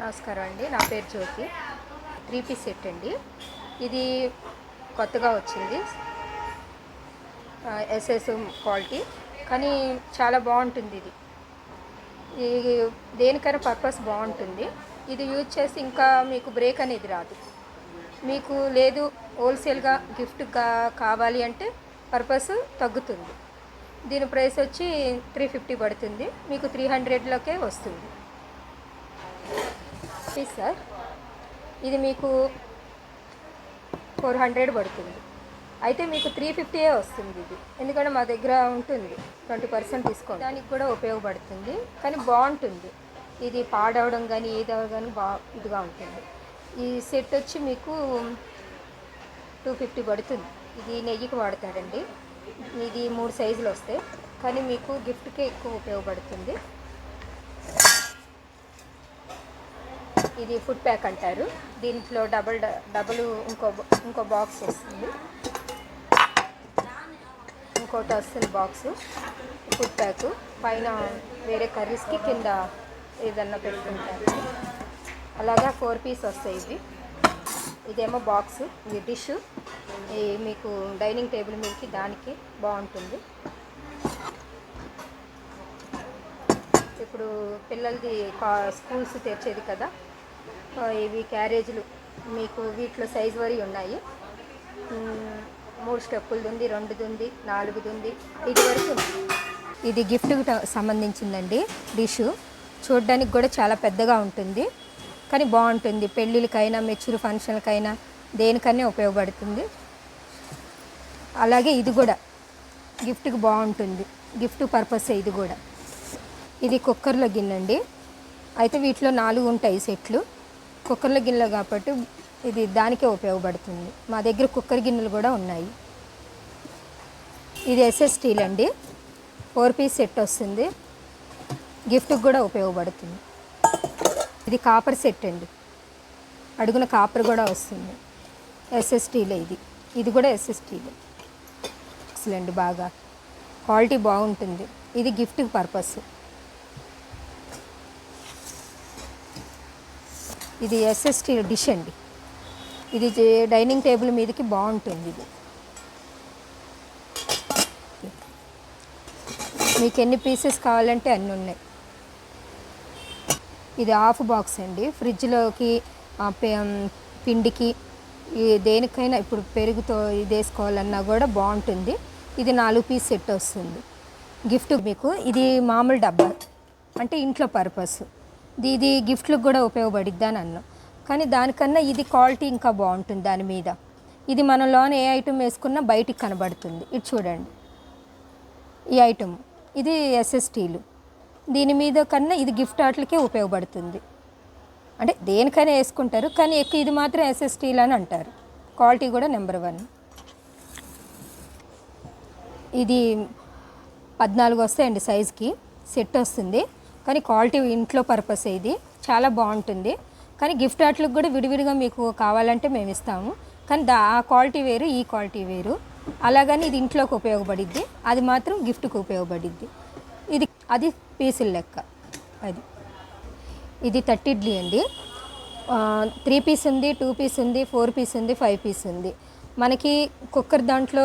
నమస్కారం అండి. నా పేరు జ్యోతి. త్రీ పీస్ సెట్ అండి. ఇది కొత్తగా వచ్చింది. ఎస్ఎస్ క్వాలిటీ కానీ చాలా బాగుంటుంది ఇది. ఇది దేనికైనా పర్పస్ బాగుంటుంది. ఇది యూజ్ చేసి ఇంకా మీకు బ్రేక్ అనేది రాదు. మీకు లేదు హోల్సేల్గా గిఫ్ట్గా కావాలి అంటే పర్పస్ తగ్గుతుంది. దీని ప్రైస్ వచ్చి త్రీ ఫిఫ్టీ పడుతుంది. మీకు త్రీ హండ్రెడ్లోకే వస్తుంది. పీస్ సార్ ఇది మీకు ఫోర్ హండ్రెడ్ పడుతుంది. అయితే మీకు త్రీ ఫిఫ్టీయే వస్తుంది ఇది. ఎందుకంటే మా దగ్గర ఉంటుంది. ట్వంటీ పర్సెంట్ డిస్కౌంట్ దానికి కూడా ఉపయోగపడుతుంది. కానీ బాగుంటుంది. ఇది పాడవడం కానీ ఏది అవ్వడం కానీ బా ఇదిగా ఉంటుంది. ఈ సెట్ వచ్చి మీకు టూ ఫిఫ్టీ పడుతుంది. ఇది నెయ్యికి వాడతారండి. ఇది మూడు సైజులు వస్తాయి. కానీ మీకు గిఫ్ట్కే ఎక్కువ ఉపయోగపడుతుంది. ఇది ఫుడ్ ప్యాక్ అంటారు. దీంట్లో డబల్ డబుల్ ఇంకో ఇంకో బాక్స్ వస్తుంది. ఇంకోటి వస్తుంది బాక్స్. Food pack. పైన వేరే కర్రీస్కి కింద ఏదన్నా పెట్టుకుంటారు. అలాగా ఫోర్ పీస్ వస్తాయి ఇవి. ఇదేమో బాక్స్. ఇది డిష్. మీకు డైనింగ్ టేబుల్ మీదకి దానికి బాగుంటుంది. ఇప్పుడు పిల్లలది కా స్కూల్స్ తెరిచేది కదా. ఇవి క్యారేజీలు. మీకు వీటిలో సైజ్ వరి ఉన్నాయి. మూడు స్టెప్పులది ఉంది రెండుది ఉంది నాలుగుది ఉంది ఇది వరకు ఇది గిఫ్ట్కి సంబంధించిందండి డిష్. చూడడానికి కూడా చాలా పెద్దగా ఉంటుంది. కానీ బాగుంటుంది. పెళ్ళిళ్ళకైనా మెచ్యూర్ ఫంక్షన్లకైనా దేనికైనా ఉపయోగపడుతుంది. అలాగే ఇది కూడా గిఫ్ట్కి బాగుంటుంది. గిఫ్ట్ పర్పస్ ఇది కూడా. ఇది కుక్కర్లో గిన్నె అండి అయితే వీటిలో నాలుగు ఉంటాయి సెట్లు. కుక్కర్ల గిన్నెలు కాబట్టి ఇది దానికే ఉపయోగపడుతుంది. మా దగ్గర కుక్కర్ గిన్నెలు కూడా ఉన్నాయి. ఇది ఎస్ఎస్ స్టీల్ అండి. ఫోర్ పీస్ సెట్ వస్తుంది. గిఫ్ట్కి కూడా ఉపయోగపడుతుంది. ఇది కాపర్ సెట్ అండి. అడుగున కాపర్ కూడా వస్తుంది. ఎస్ఎస్ ఇది. ఇది కూడా ఎస్ఎస్ అసలు అండి బాగా. క్వాలిటీ బాగుంటుంది. ఇది గిఫ్ట్ పర్పస్. ఇది ఎస్ఎస్టీ డిష్ అండి. ఇది డైనింగ్ టేబుల్ మీదకి బాగుంటుంది ఇది. మీకు ఎన్ని పీసెస్ కావాలంటే అన్నీ ఉన్నాయి. ఇది హాఫ్ బాక్స్ అండి. ఫ్రిడ్జ్లోకి పిండికి ఈ దేనికైనా ఇప్పుడు పెరుగుతో ఇది వేసుకోవాలన్నా కూడా బాగుంటుంది. ఇది నాలుగు పీస్ సెట్ వస్తుంది. గిఫ్ట్ మీకు ఇది మామూలు డబ్బా. అంటే ఇంట్లో పర్పస్. ఇది గిఫ్ట్లకు కూడా ఉపయోగపడిద్ది అని అన్నాం. కానీ దానికన్నా ఇది క్వాలిటీ ఇంకా బాగుంటుంది దాని మీద. ఇది మనలోన ఏ ఐటమ్ వేసుకున్నా బయటికి కనబడుతుంది. ఇది చూడండి. ఈ ఐటమ్ ఇది ఎస్ఎస్టీలు దీని మీద కన్నా ఇది గిఫ్ట్ ఆటలకే ఉపయోగపడుతుంది. అంటే దేనికైనా వేసుకుంటారు కానీ ఎక్కువ ఇది మాత్రం ఎస్ఎస్టీలు అని అంటారు. క్వాలిటీ కూడా నెంబర్ వన్. ఇది పద్నాలుగు వస్తాయండి సైజ్కి. సెట్ వస్తుంది. కానీ క్వాలిటీ ఇంట్లో పర్పస్ ఇది. చాలా బాగుంటుంది. కానీ గిఫ్ట్ ఆటలకు కూడా విడివిడిగా మీకు కావాలంటే మేము ఇస్తాము. కానీ దా ఆ క్వాలిటీ వేరు ఈ క్వాలిటీ వేరు. అలాగని ఇది ఇంట్లోకి ఉపయోగపడిద్ది. అది మాత్రం గిఫ్ట్కి ఉపయోగపడిద్ది. ఇది అది పీసుల లెక్క. అది. ఇది థర్టీ ఇడ్లీ అండి. త్రీ పీస్ ఉంది టూ పీస్ ఉంది ఫోర్ పీస్ ఉంది ఫైవ్ పీస్ ఉంది. మనకి కుక్కర్ దాంట్లో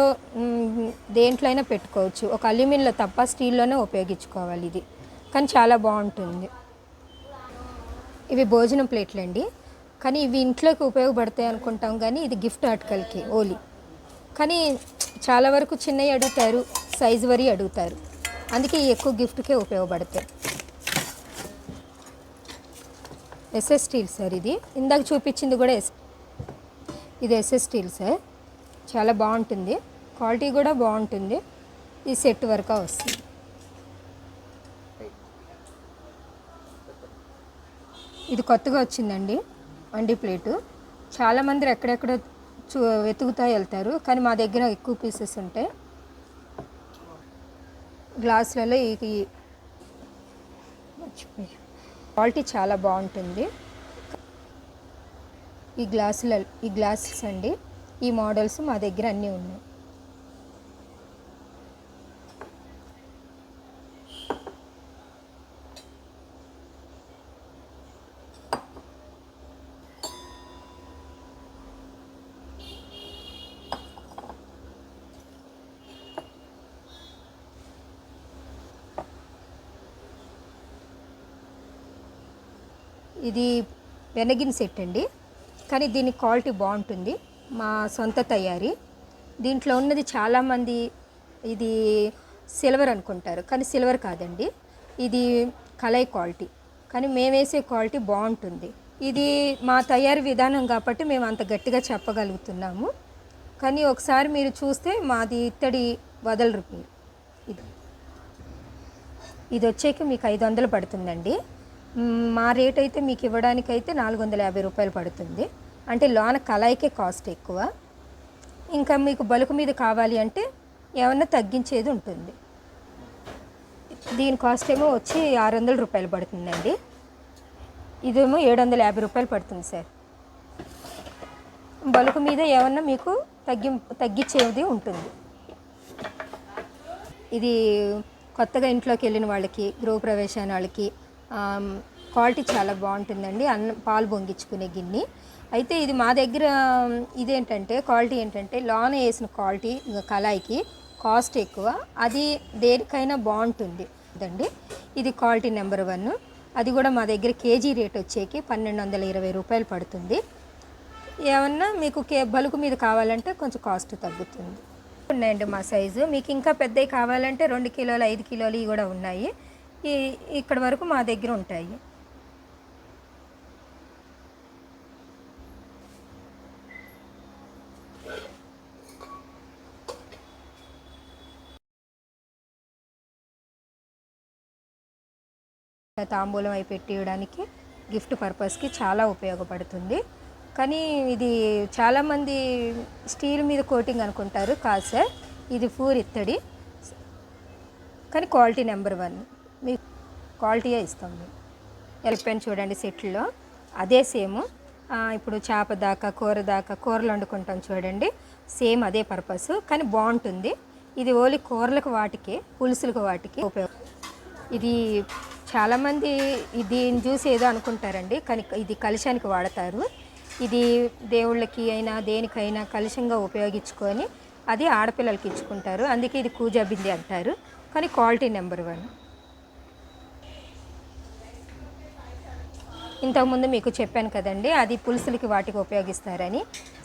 దేంట్లో అయినా పెట్టుకోవచ్చు. ఒక అల్యూమినియంలో తప్ప స్టీల్లోనే ఉపయోగించుకోవాలి ఇది. కానీ చాలా బాగుంటుంది. ఇవి భోజనం ప్లేట్లు అండి కానీ ఇవి ఇంట్లోకి ఉపయోగపడతాయి అనుకుంటాం కానీ ఇది గిఫ్ట్ ఆర్టికల్కి ఓలీ కానీ చాలా వరకు చిన్నవి అడుగుతారు సైజు వరి అడుగుతారు. అందుకే ఎక్కువ గిఫ్ట్కే ఉపయోగపడతాయి. ఎస్ఎస్ స్టీల్ సార్ ఇది. ఇందాక చూపించింది కూడా ఎస్ ఇది ఎస్ఎస్ స్టీల్ సార్. చాలా బాగుంటుంది. క్వాలిటీ కూడా బాగుంటుంది. ఈ సెట్ వరకు వస్తుంది. ఇది కొత్తగా వచ్చిందండి వండి ప్లేటు. చాలామంది ఎక్కడెక్కడో చూ వెతుకుతా వెళ్తారు కానీ మా దగ్గర ఎక్కువ పీసెస్ ఉంటాయి. గ్లాసులలో ఈ క్వాలిటీ చాలా బాగుంటుంది. ఈ గ్లాసుల ఈ గ్లాసెస్ అండి ఈ మోడల్స్ మా దగ్గర అన్నీ ఉన్నాయి. ఇది వెనగిన్ సెట్ అండి. కానీ దీని క్వాలిటీ బాగుంటుంది. మా సొంత తయారీ. దీంట్లో ఉన్నది చాలామంది ఇది సిల్వర్ అనుకుంటారు. కానీ సిల్వర్ కాదండి. ఇది కలై క్వాలిటీ. కానీ మేము వేసే క్వాలిటీ బాగుంటుంది. ఇది మా తయారీ విధానం కాబట్టి మేము అంత గట్టిగా చెప్పగలుగుతున్నాము. కానీ ఒకసారి మీరు చూస్తే మాది ఇత్తడి వదలరు మీరు. ఇది ఇది వచ్చేకి మీకు ఐదు వందలు పడుతుందండి. మా రేట్ అయితే మీకు ఇవ్వడానికి అయితే నాలుగు వందల యాభై రూపాయలు పడుతుంది. అంటే లోన కళాయికే కాస్ట్ ఎక్కువ. ఇంకా మీకు బలుకు మీద కావాలి అంటే ఏమన్నా తగ్గించేది ఉంటుంది. దీని కాస్ట్ ఏమో వచ్చి ఆరు వందల రూపాయలు పడుతుందండి. ఇదేమో ఏడు వందల యాభై రూపాయలు పడుతుంది సార్. బలుకు మీద ఏమన్నా మీకు తగ్గి తగ్గించేది ఉంటుంది. ఇది కొత్తగా ఇంట్లోకి వెళ్ళిన వాళ్ళకి గృహప్రవేశాన వాళ్ళకి క్వాలిటీ చాలా బాగుంటుందండి. అన్నం పాలు పొంగించుకునే గిన్నె. అయితే ఇది మా దగ్గర ఇదేంటంటే క్వాలిటీ ఏంటంటే లోన వేసిన క్వాలిటీ కళాయికి కాస్ట్ ఎక్కువ. అది దేనికైనా బాగుంటుంది. అండి ఇది క్వాలిటీ నెంబర్ వన్. అది కూడా మా దగ్గర కేజీ రేట్ వచ్చేకి పన్నెండు వందల ఇరవై రూపాయలు పడుతుంది. ఏమన్నా మీకు కే బలుకు మీద కావాలంటే కొంచెం కాస్ట్ తగ్గుతుంది. ఉన్నాయండి మా సైజు. మీకు ఇంకా పెద్దవి కావాలంటే రెండు కిలోలు ఐదు కిలోలు ఇవి కూడా ఉన్నాయి. ఈ ఇక్కడ వరకు మా దగ్గర ఉంటాయి. తాంబూలం అయి పెట్టియడానికి గిఫ్ట్ పర్పస్కి చాలా ఉపయోగపడుతుంది. కానీ ఇది చాలామంది స్టీల్ మీద కోటింగ్ అనుకుంటారు కాదు సార్. ఇది ఫూర్ ఇత్తడి. కానీ క్వాలిటీ నెంబర్ వన్. మీకు క్వాలిటీయే ఇస్తుంది. వెళ్ళిపోయిన చూడండి సెట్లో. అదే సేమ్. ఇప్పుడు చేప దాకా కూర దాకా కూరలు వండుకుంటాం చూడండి. సేమ్ అదే పర్పస్ కానీ బాగుంటుంది. ఇది ఓన్లీ కూరలకు వాటికి పులుసులకు వాటికి ఉపయోగం. ఇది చాలామంది దీన్ని చూసి ఏదో అనుకుంటారండి కానీ ఇది కలుషానికి వాడతారు. ఇది దేవుళ్ళకి అయినా దేనికైనా కలుషంగా ఉపయోగించుకొని అది ఆడపిల్లలకి ఇచ్చుకుంటారు. అందుకే ఇది కూజాబింది అంటారు. కానీ క్వాలిటీ నెంబర్ వన్. ఇంతకుముందు మీకు చెప్పాను కదండి అది పులుసులకి వాటికి ఉపయోగిస్తారని.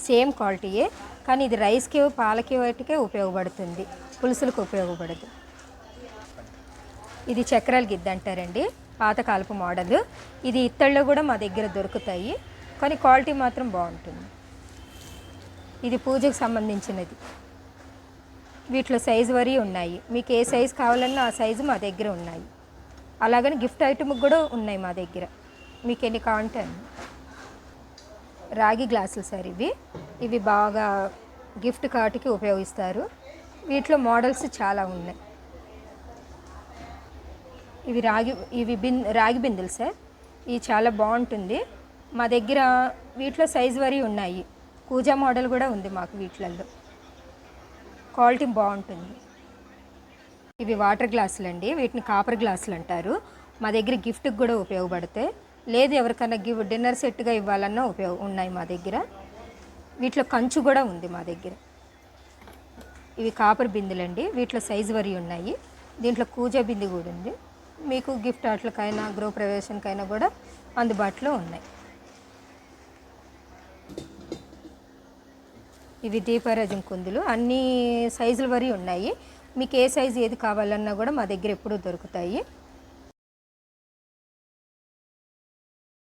సేమ్ క్వాలిటీయే కానీ ఇది రైస్కి పాలకి వాటికే ఉపయోగపడుతుంది. పులుసులకు ఉపయోగపడదు. ఇది చక్రాల గిద్ద అంటారండి పాతకాలపు మోడల్. ఇది ఇత్తడిలో కూడా మా దగ్గర దొరుకుతాయి కానీ క్వాలిటీ మాత్రం బాగుంటుంది. ఇది పూజకు సంబంధించినది. వీటిలో సైజు వరి ఉన్నాయి. మీకు ఏ సైజు కావాలన్నా ఆ సైజు మా దగ్గర ఉన్నాయి. అలాగని గిఫ్ట్ ఐటమ్ కూడా ఉన్నాయి మా దగ్గర. మీకు ఎన్ని కావాలంటే రాగి గ్లాసులు సార్ ఇవి. ఇవి బాగా గిఫ్ట్ కార్డుకి ఉపయోగిస్తారు. వీటిలో మోడల్స్ చాలా ఉన్నాయి. ఇవి రాగి ఇవి బిన్ రాగి బిందెలు సార్. ఇవి చాలా బాగుంటుంది. మా దగ్గర వీటిలో సైజు వరి ఉన్నాయి. కూజా మోడల్ కూడా ఉంది మాకు వీటిలలో క్వాలిటీ బాగుంటుంది. ఇవి వాటర్ గ్లాసులు అండి వీటిని కాపర్ గ్లాసులు అంటారు. మా దగ్గర గిఫ్ట్కి కూడా ఉపయోగపడతాయి. లేదు ఎవరికైనా గివ్ డిన్నర్ సెట్గా ఇవ్వాలన్నా ఉపయోగం ఉన్నాయి మా దగ్గర. వీటిలో కంచు కూడా ఉంది మా దగ్గర. ఇవి కాపర్ బిందులండి. వీటిలో సైజు వరి ఉన్నాయి. దీంట్లో కూజా బింది కూడా ఉంది. మీకు గిఫ్ట్ ఆటలకైనా గృహప్రవేశానికైనా కూడా అందుబాటులో ఉన్నాయి. ఇవి దీపారాజం కుందులు. అన్ని సైజుల వరి ఉన్నాయి. మీకు ఏ సైజు ఏది కావాలన్నా కూడా మా దగ్గర ఎప్పుడూ దొరుకుతాయి.